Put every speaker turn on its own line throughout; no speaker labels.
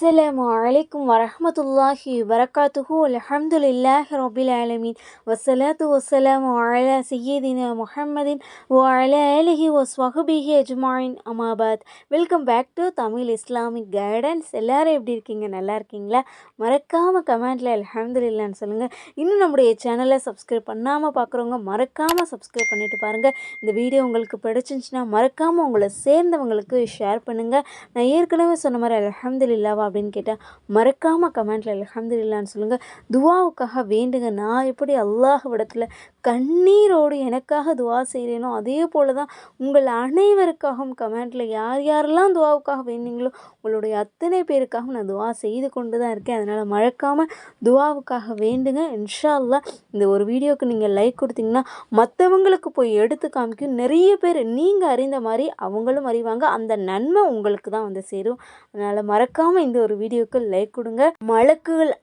அஸ்ஸலாமு அலைக்கும் வரஹமத்துல்லாஹி வரகாத்துஹு அலஹம்துலில்லாஹி ரபில் ஆலமீன் வசலாத்து வசலாமு அலா சையீதின முஹம்மதின் ஓ அலா அலஹி ஓ ஸ்வஹபிஹி அஜ்மாயின் அமாபாத் welcome back to Tamil Islamic guidance எல்லோரும் எப்படி இருக்கீங்க நல்லா இருக்கீங்களா மறக்காமல் கமெண்ட்டில் அலஹம்துலில்லான்னு சொல்லுங்கள் இன்னும் நம்முடைய சேனலை சப்ஸ்கிரைப் பண்ணாமல் பார்க்குறவங்க மறக்காமல் சப்ஸ்கிரைப் பண்ணிவிட்டு பாருங்கள் இந்த வீடியோ உங்களுக்கு பிடிச்சிருந்துச்சுன்னா மறக்காமல் உங்களை சேர்ந்தவங்களுக்கு ஷேர் பண்ணுங்கள் நான் ஏற்கனவே சொன்ன மாதிரி அலஹம்துலில்லாவா அப்படின்னு கேட்டால் மறக்காமல் கமெண்ட்டில் அலமதுல்லான்னு சொல்லுங்கள் துவாவுக்காக வேண்டுங்க நான் எப்படி அல்லாஹ் விடத்தில் கண்ணீரோடு எனக்காக துவா செய்கிறேனோ அதே போல் தான் உங்கள் அனைவருக்காகவும் கமெண்ட்டில் யார் யாரெல்லாம் துவாவுக்காக வேணுங்களோ உங்களுடைய அத்தனை பேருக்காகவும் நான் துவா செய்து கொண்டு தான் இருக்கேன் அதனால் மறக்காமல் துவாவுக்காக வேண்டுங்க இன்ஷால்லா இந்த ஒரு வீடியோவுக்கு நீங்கள் லைக் கொடுத்தீங்கன்னா மற்றவங்களுக்கு போய் எடுத்து காமிக்கும் நிறைய பேர் நீங்கள் அறிந்த மாதிரி அவங்களும் அறிவாங்க அந்த நன்மை உங்களுக்கு தான் வந்து சேரும் அதனால் மறக்காமல் இந்த ஒரு வீடியோவுக்கு லைக் கொடுங்க மலக்குகள்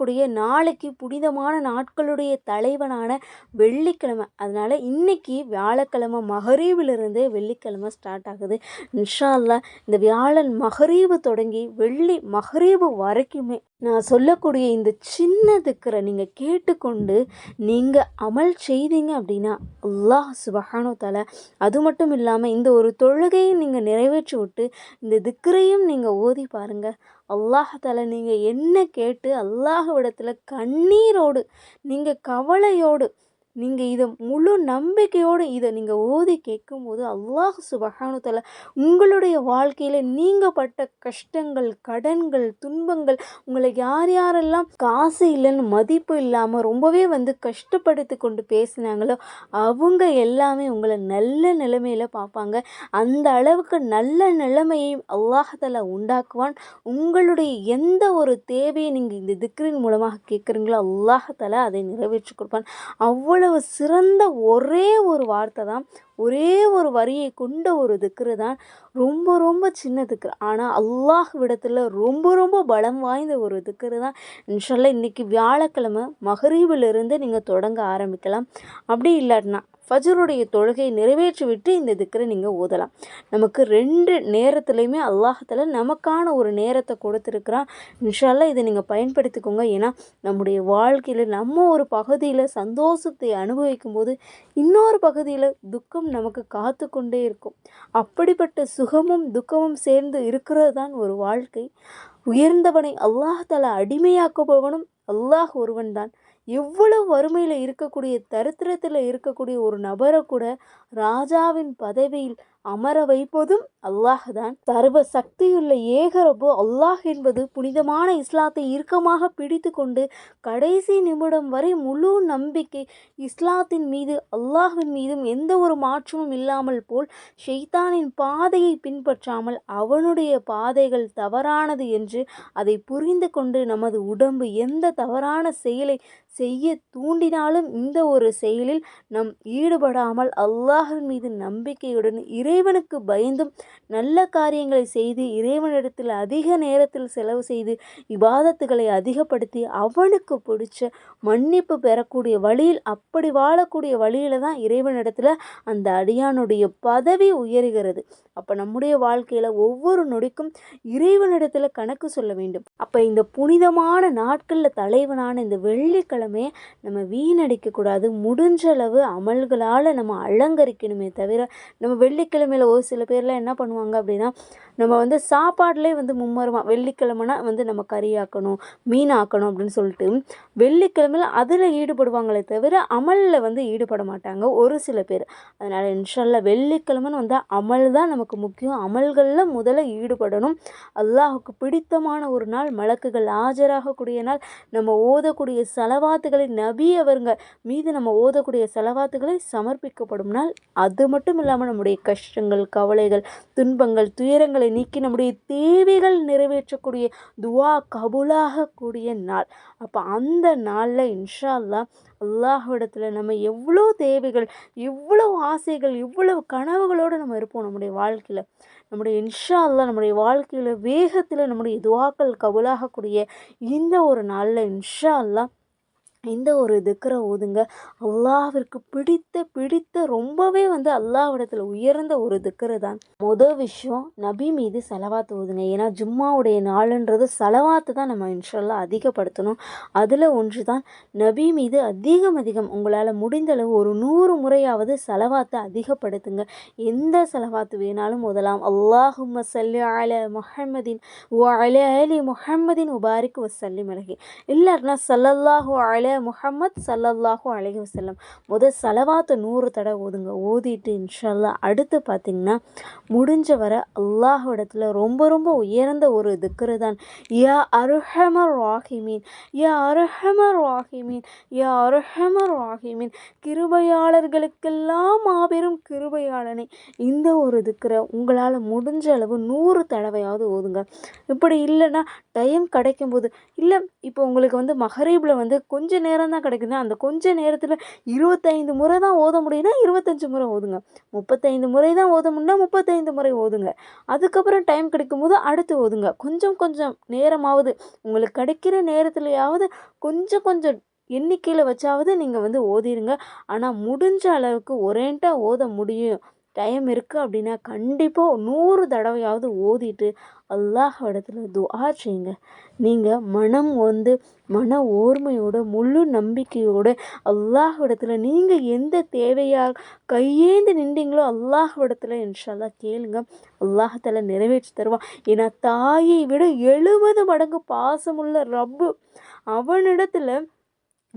கூடிய நாளைக்கு புனிதமான நாட்களுடைய தலைவனான வெள்ளிக்கிழமை அதனால் இன்றைக்கி வியாழக்கிழமை மகரீவிலிருந்து வெள்ளிக்கிழமை ஸ்டார்ட் ஆகுது இன்ஷா இந்த வியாழன் மகரீவு தொடங்கி வெள்ளி மகரீவு வரைக்குமே நான் சொல்லக்கூடிய இந்த சின்ன திக்கரை நீங்கள் கேட்டுக்கொண்டு நீங்கள் அமல் செய்தீங்க அப்படின்னா அல்லாஹ் சுபஹானோ தலை அது மட்டும் இல்லாமல் இந்த ஒரு தொழுகையை நீங்கள் நிறைவேற்றி விட்டு இந்த திக்கரையும் நீங்கள் ஓதி பாருங்கள் அல்லாஹால நீங்கள் என்ன கேட்டு அல்லாஹ் விடத்தில் கண்ணீரோடு நீங்கள் கவலையோடு நீங்கள் இதை முழு நம்பிக்கையோடு இதை நீங்கள் ஓதி கேட்கும்போது அல்லாஹ் தலை உங்களுடைய வாழ்க்கையில் நீங்கள் பட்ட கஷ்டங்கள் கடன்கள் துன்பங்கள் உங்களை யார் யாரெல்லாம் காசு இல்லைன்னு மதிப்பு இல்லாமல் ரொம்பவே வந்து கஷ்டப்படுத்தி கொண்டு பேசினாங்களோ அவங்க எல்லாமே உங்களை நல்ல நிலைமையில் பார்ப்பாங்க அந்த அளவுக்கு நல்ல நிலைமையை அல்லாஹால உண்டாக்குவான் உங்களுடைய எந்த ஒரு தேவையை நீங்கள் இந்த திக்ரின் மூலமாக கேட்குறீங்களோ அல்லாஹால அதை நிறைவேற்றி கொடுப்பான் அவ்வளோ இவ்வளவு சிறந்த ஒரே ஒரு வார்த்தை தான் ஒரே ஒரு வரியை கொண்ட ஒரு திக்ரு தான் ரொம்ப ரொம்ப சின்ன திக்ரு ஆனால் அல்லாஹ் விடத்தில் ரொம்ப ரொம்ப பலம் வாய்ந்த ஒரு திக்ரு தான் இன்ஷால்ல இன்றைக்கி வியாழக்கிழமை மகரீவிலிருந்து நீங்கள் தொடங்க ஆரம்பிக்கலாம் அப்படி இல்லாட்டினா ஃபஜருடைய தொழுகையை நிறைவேற்றிவிட்டு இந்த திக்கரை நீங்கள் ஓதலாம் நமக்கு ரெண்டு நேரத்துலையுமே அல்லாஹத்தில் நமக்கான ஒரு நேரத்தை கொடுத்துருக்குறான் இன்ஷால்ல இதை நீங்கள் பயன்படுத்திக்கோங்க ஏன்னா நம்முடைய வாழ்க்கையில் நம்ம ஒரு பகுதியில் சந்தோஷத்தை அனுபவிக்கும் போது இன்னொரு பகுதியில் துக்கம் நமக்கு காத்து கொண்டே இருக்கும் அப்படிப்பட்ட சுகமும் துக்கமும் சேர்ந்து இருக்கிறது தான் ஒரு வாழ்க்கை உயர்ந்தவனை அல்லாஹ் தலா அடிமையாக்குபவனும் அல்லாஹ் ஒருவன் தான் இவ்வளோ வறுமையில் இருக்கக்கூடிய தரித்திரத்தில் இருக்கக்கூடிய ஒரு நபரை கூட ராஜாவின் பதவியில் அமர வைப்பதும் அல்லாஹ் தான் சர்வ சக்தியுள்ள ஏகரபு அல்லாஹ் என்பது புனிதமான இஸ்லாத்தை இறுக்கமாக பிடித்து கொண்டு கடைசி நிமிடம் வரை முழு நம்பிக்கை இஸ்லாத்தின் மீது அல்லாஹின் மீதும் எந்த ஒரு மாற்றமும் இல்லாமல் போல் ஷெய்தானின் பாதையை பின்பற்றாமல் அவனுடைய பாதைகள் தவறானது என்று அதை புரிந்து கொண்டு நமது உடம்பு எந்த தவறான செயலை செய்ய தூண்டினாலும் இந்த ஒரு செயலில் நம் ஈடுபடாமல் அல்லாஹின் மீது நம்பிக்கையுடன் இரு இறைவனுக்கு பயந்தும் நல்ல காரியங்களை செய்து இறைவனிடத்தில் அதிக நேரத்தில் செலவு செய்து விவாதத்துகளை அதிகப்படுத்தி அவனுக்கு பிடிச்ச மன்னிப்பு பெறக்கூடிய வழியில் அப்படி வாழக்கூடிய வழியில் தான் இறைவனிடத்தில் அந்த அடியானுடைய பதவி உயர்கிறது அப்போ நம்முடைய வாழ்க்கையில் ஒவ்வொரு நொடிக்கும் இறைவனிடத்தில் கணக்கு சொல்ல வேண்டும் அப்போ இந்த புனிதமான நாட்களில் தலைவனான இந்த வெள்ளிக்கிழமை நம்ம வீணடிக்கக்கூடாது முடிஞ்ச அளவு அமல்களால் நம்ம அலங்கரிக்கணுமே தவிர நம்ம வெள்ளிக்கிழமை மேலே ஒரு சில பேர்லாம் என்ன பண்ணுவாங்க அப்படின்னா நம்ம வந்து சாப்பாடுலேயே வந்து மும்மரமாக வெள்ளிக்கிழமைனா வந்து நம்ம கறி ஆக்கணும் மீன் ஆக்கணும் அப்படின்னு சொல்லிட்டு வெள்ளிக்கிழமையில் அதில் ஈடுபடுவாங்களே தவிர அமலில் வந்து ஈடுபட மாட்டாங்க ஒரு சில பேர் அதனால் இன்ஷால்லா வெள்ளிக்கிழமைன்னு வந்து அமல் தான் நமக்கு முக்கியம் அமல்களில் முதல்ல ஈடுபடணும் அல்லாஹுக்கு பிடித்தமான ஒரு நாள் மலக்குகள் ஆஜராகக்கூடிய நாள் நம்ம ஓதக்கூடிய செலவாத்துகளை நபி அவருங்க மீது நம்ம ஓதக்கூடிய செலவாத்துகளை சமர்ப்பிக்கப்படும் நாள் அது மட்டும் இல்லாமல் நம்முடைய கஷ்டங்கள் கவலைகள் துன்பங்கள் துயரங்களை நீக்கி நம்முடைய தேவைகள் நிறைவேற்றக்கூடிய துவா கபுலாகக்கூடிய நாள் அப்போ அந்த நாளில் இன்ஷா அல்லா அல்லாஹிடத்தில் நம்ம எவ்வளோ தேவைகள் எவ்வளோ ஆசைகள் எவ்வளவு கனவுகளோடு நம்ம இருப்போம் நம்முடைய வாழ்க்கையில் நம்முடைய இன்ஷா அல்லா நம்முடைய வாழ்க்கையில் வேகத்தில் நம்முடைய துவாக்கள் கபுலாகக்கூடிய இந்த ஒரு நாளில் இன்ஷா அல்லா இந்த ஒரு திக்கரை ஓதுங்க அல்லாவிற்கு பிடித்த பிடித்த ரொம்பவே வந்து அல்லாஹ்விடத்தில் உயர்ந்த ஒரு திக்கரை தான் மொதல் விஷயம் நபி மீது செலவாத்து ஓதுங்க ஏன்னா ஜும்மாவுடைய நாளுன்றது செலவாத்து தான் நம்ம இன்ஷல்லாம் அதிகப்படுத்தணும் அதில் ஒன்று தான் நபி மீது அதிகம் அதிகம் உங்களால் முடிந்தளவு ஒரு நூறு முறையாவது செலவாத்தை அதிகப்படுத்துங்க எந்த செலவாத்து வேணாலும் முதலாம் அல்லாஹு அல முஹம்மதின் அலி முஹம்மதின் உபாரிக்கு வசல்லி மிளகி இல்லாட்டினா சல்லல்லாஹு அல முகமது சல்லல்லாஹு அழகி செல்லம் முதல் செலவாத்தை நூறு தடவை ஓதுங்க ஓதிட்டு இன்ஷல்லா அடுத்து பார்த்திங்கன்னா முடிஞ்ச வர அல்லாஹிடத்தில் ரொம்ப ரொம்ப உயர்ந்த ஒரு திக்கரு தான் யா அருஹமர் ராஹிமீன் யா அருஹமர் ராஹிமீன் யா அருஹமர் ராஹிமீன் கிருபையாளர்களுக்கெல்லாம் மாபெரும் கிருபையாளனை இந்த ஒரு திக்ரை உங்களால் முடிஞ்ச அளவு நூறு தடவையாவது ஓதுங்க இப்படி இல்லைன்னா டைம் கிடைக்கும்போது இல்லை இப்போ உங்களுக்கு வந்து மஹரீபில் வந்து கொஞ்ச கொஞ்சம் நேரம் தான் கிடைக்குது அந்த கொஞ்ச நேரத்தில் இருபத்தைந்து முறை தான் ஓத முடியும்னா இருபத்தஞ்சி முறை ஓதுங்க முப்பத்தைந்து முறை தான் ஓத முடியும்னா முப்பத்தைந்து முறை ஓதுங்க அதுக்கப்புறம் டைம் கிடைக்கும்போது அடுத்து ஓதுங்க கொஞ்சம் கொஞ்சம் நேரமாவது உங்களுக்கு கிடைக்கிற நேரத்துலையாவது கொஞ்சம் கொஞ்சம் எண்ணிக்கையில் வச்சாவது நீங்கள் வந்து ஓதிடுங்க ஆனால் முடிஞ்ச அளவுக்கு ஒரேண்டாக ஓத முடியும் டைம் இருக்குது அப்படின்னா கண்டிப்பாக நூறு தடவையாவது ஓதிட்டு அல்லாஹ் இடத்துல துவா செய்யுங்க நீங்கள் மனம் வந்து மன ஓர்மையோட முழு நம்பிக்கையோடு அல்லாஹ் இடத்துல நீங்கள் எந்த தேவையாக கையேந்து நின்றீங்களோ அல்லாஹ் இடத்துல இன்ஷால்லா கேளுங்க அல்லாஹத்தில் நிறைவேற்றி தருவான் ஏன்னா தாயை விட எழுபது மடங்கு பாசமுள்ள ரப்பு அவனிடத்தில்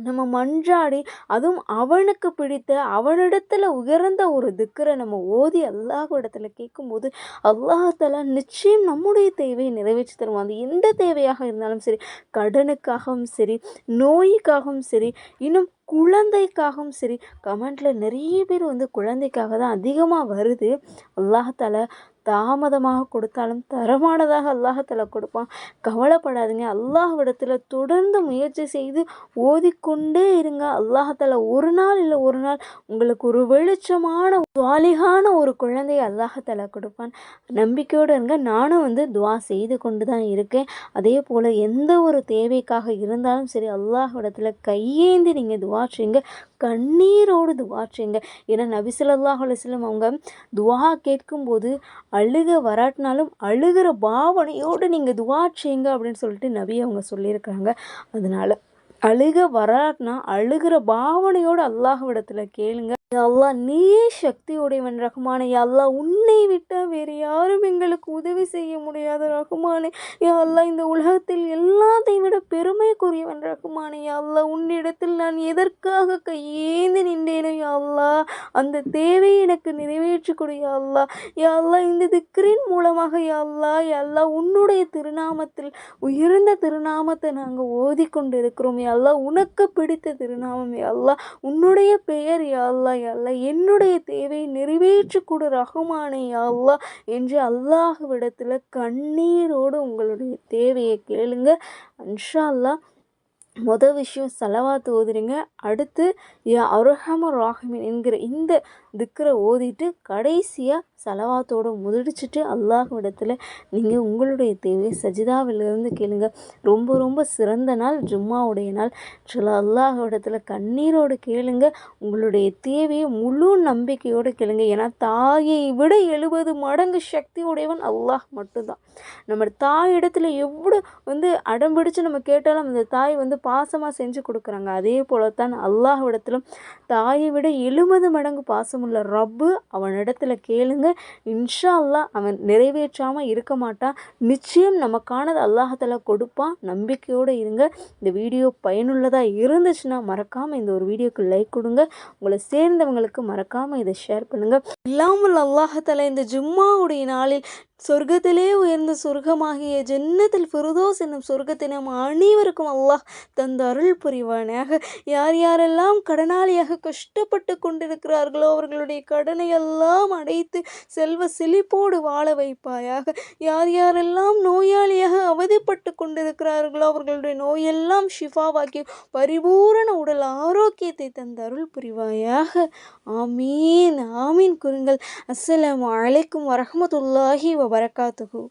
நம்ம மன்றாடி அதுவும் அவனுக்கு பிடித்த அவனிடத்தில் உயர்ந்த ஒரு திக்கரை நம்ம ஓதி அல்லாஹ் இடத்துல கேட்கும்போது அல்லாஹால நிச்சயம் நம்முடைய தேவையை நிறைவேற்றி தருவான் அது எந்த தேவையாக இருந்தாலும் சரி கடனுக்காகவும் சரி நோய்க்காகவும் சரி இன்னும் குழந்தைக்காகவும் சரி கமெண்டில் நிறைய பேர் வந்து குழந்தைக்காக தான் அதிகமாக வருது அல்லாஹால தாமதமாக கொடுத்தாலும் தரமானதாக அல்லாஹத்தில் கொடுப்பான் கவலைப்படாதுங்க அல்லாஹ்விடத்தில் தொடர்ந்து முயற்சி செய்து ஓதிக்கொண்டே இருங்க அல்லாஹத்தில் ஒரு நாள் இல்லை ஒரு நாள் உங்களுக்கு ஒரு வெளிச்சமான துவாலிகான ஒரு குழந்தையை அல்லாஹத்தில் கொடுப்பான் நம்பிக்கையோடு இருங்க நானும் வந்து துவா செய்து கொண்டு தான் இருக்கேன் அதே போல் எந்த ஒரு தேவைக்காக இருந்தாலும் சரி அல்லாஹிடத்தில் கையேந்தி நீங்கள் துவா செய்யுங்க கண்ணீரோடு துவா செய்யுங்க ஏன்னா நபிசுல்லாஹ் அலுவலம் அவங்க துவா கேட்கும்போது அழுக வராட்டினாலும் அழுகிற பாவனையோடு நீங்கள் துவா செய்யுங்க அப்படின்னு சொல்லிட்டு நபி அவங்க சொல்லியிருக்காங்க அதனால் அழுக வராட்னா அழுகிற பாவனையோடு அல்லாஹ்விடத்தில் கேளுங்க அல்லா நீயே சக்தி உடையவன் ரகுமானே அல்லா உன்னை விட்டால் வேறு யாரும் எங்களுக்கு உதவி செய்ய முடியாத ரகுமானே அல்லா இந்த உலகத்தில் எல்லாத்தை விட பெருமைக்குரியவன் ரகுமானே அல்லா உன்னிடத்தில் நான் எதற்காக கையேந்து நின்றேனோ அல்லா அந்த தேவையை எனக்கு நிறைவேற்றி கொடு அல்லா அல்லா இந்த திக்ரின் மூலமாக அல்லா அல்லா உன்னுடைய திருநாமத்தில் உயர்ந்த திருநாமத்தை நாங்கள் ஓதிக்கொண்டு யா அல்லா உனக்கு பிடித்த திருநாமம் அல்லா உன்னுடைய பெயர் அல்லா அல்லா என்னுடைய தேவையை நிறைவேற்றி கூட ரகுமானே அல்லா என்று அல்லாஹுவிடத்தில் கண்ணீரோடு உங்களுடைய தேவையை கேளுங்க அன்ஷா அல்லா மொதல் விஷயம் செலவாத்து ஓதுறீங்க அடுத்து அருகம ராகமின் என்கிற இந்த திக்கரை ஓதிட்டு கடைசியாக செலவாத்தோடு முதிடிச்சிட்டு விடத்தில் நீங்கள் உங்களுடைய தேவையை சஜிதாவிலிருந்து கேளுங்க ரொம்ப ரொம்ப சிறந்த நாள் ஜும்மாவுடைய நாள் சில விடத்தில் கண்ணீரோடு கேளுங்க உங்களுடைய தேவையை முழு நம்பிக்கையோடு கேளுங்க ஏன்னா தாயை விட எழுபது மடங்கு சக்தி உடையவன் அல்லாஹ் மட்டும்தான் நம்ம தாய் இடத்துல எவ்வளோ வந்து அடம்பிடிச்சு நம்ம கேட்டாலும் அந்த தாய் வந்து பாசமாக செஞ்சு கொடுக்குறாங்க அதே போல தான் அல்லாஹ்விடத்திலும் தாயை விட எழுபது மடங்கு பாசமுள்ள ரப்பு இடத்துல கேளுங்க இன்ஷா அல்லாஹ் அவன் நிறைவேற்றாமல் இருக்க மாட்டான் நிச்சயம் நமக்கானது அல்லாஹத்தில் கொடுப்பான் நம்பிக்கையோடு இருங்க இந்த வீடியோ பயனுள்ளதாக இருந்துச்சுன்னா மறக்காமல் இந்த ஒரு வீடியோக்கு லைக் கொடுங்க உங்களை சேர்ந்தவங்களுக்கு மறக்காமல் இதை ஷேர் பண்ணுங்கள் இல்லாமல் அல்லாஹத்தில் இந்த ஜும்மாவுடைய நாளில் சொர்க்கத்திலே உயர்ந்த சொர்க்கமாகிய ஜென்னத்தில் ஃபிருதோஸ் என்னும் சொர்க்கத்தை நம் அனைவருக்கும் அல்லாஹ் தந்த அருள் புரிவானாக யார் யாரெல்லாம் கடனாளியாக கஷ்டப்பட்டு கொண்டிருக்கிறார்களோ அவர்களுடைய கடனை எல்லாம் அடைத்து செல்வ செழிப்போடு வாழ வைப்பாயாக யார் யாரெல்லாம் நோயாளியாக அவதிப்பட்டு கொண்டிருக்கிறார்களோ அவர்களுடைய நோயெல்லாம் ஷிஃபாவாக்கி பரிபூரண உடல் ஆரோக்கியத்தை தந்த அருள் புரிவாயாக ஆமீன் ஆமீன் குருங்கள் அஸ்ஸலாம் அலைக்கும் வரமத்துல்லாஹி வபரகாத்துஹூ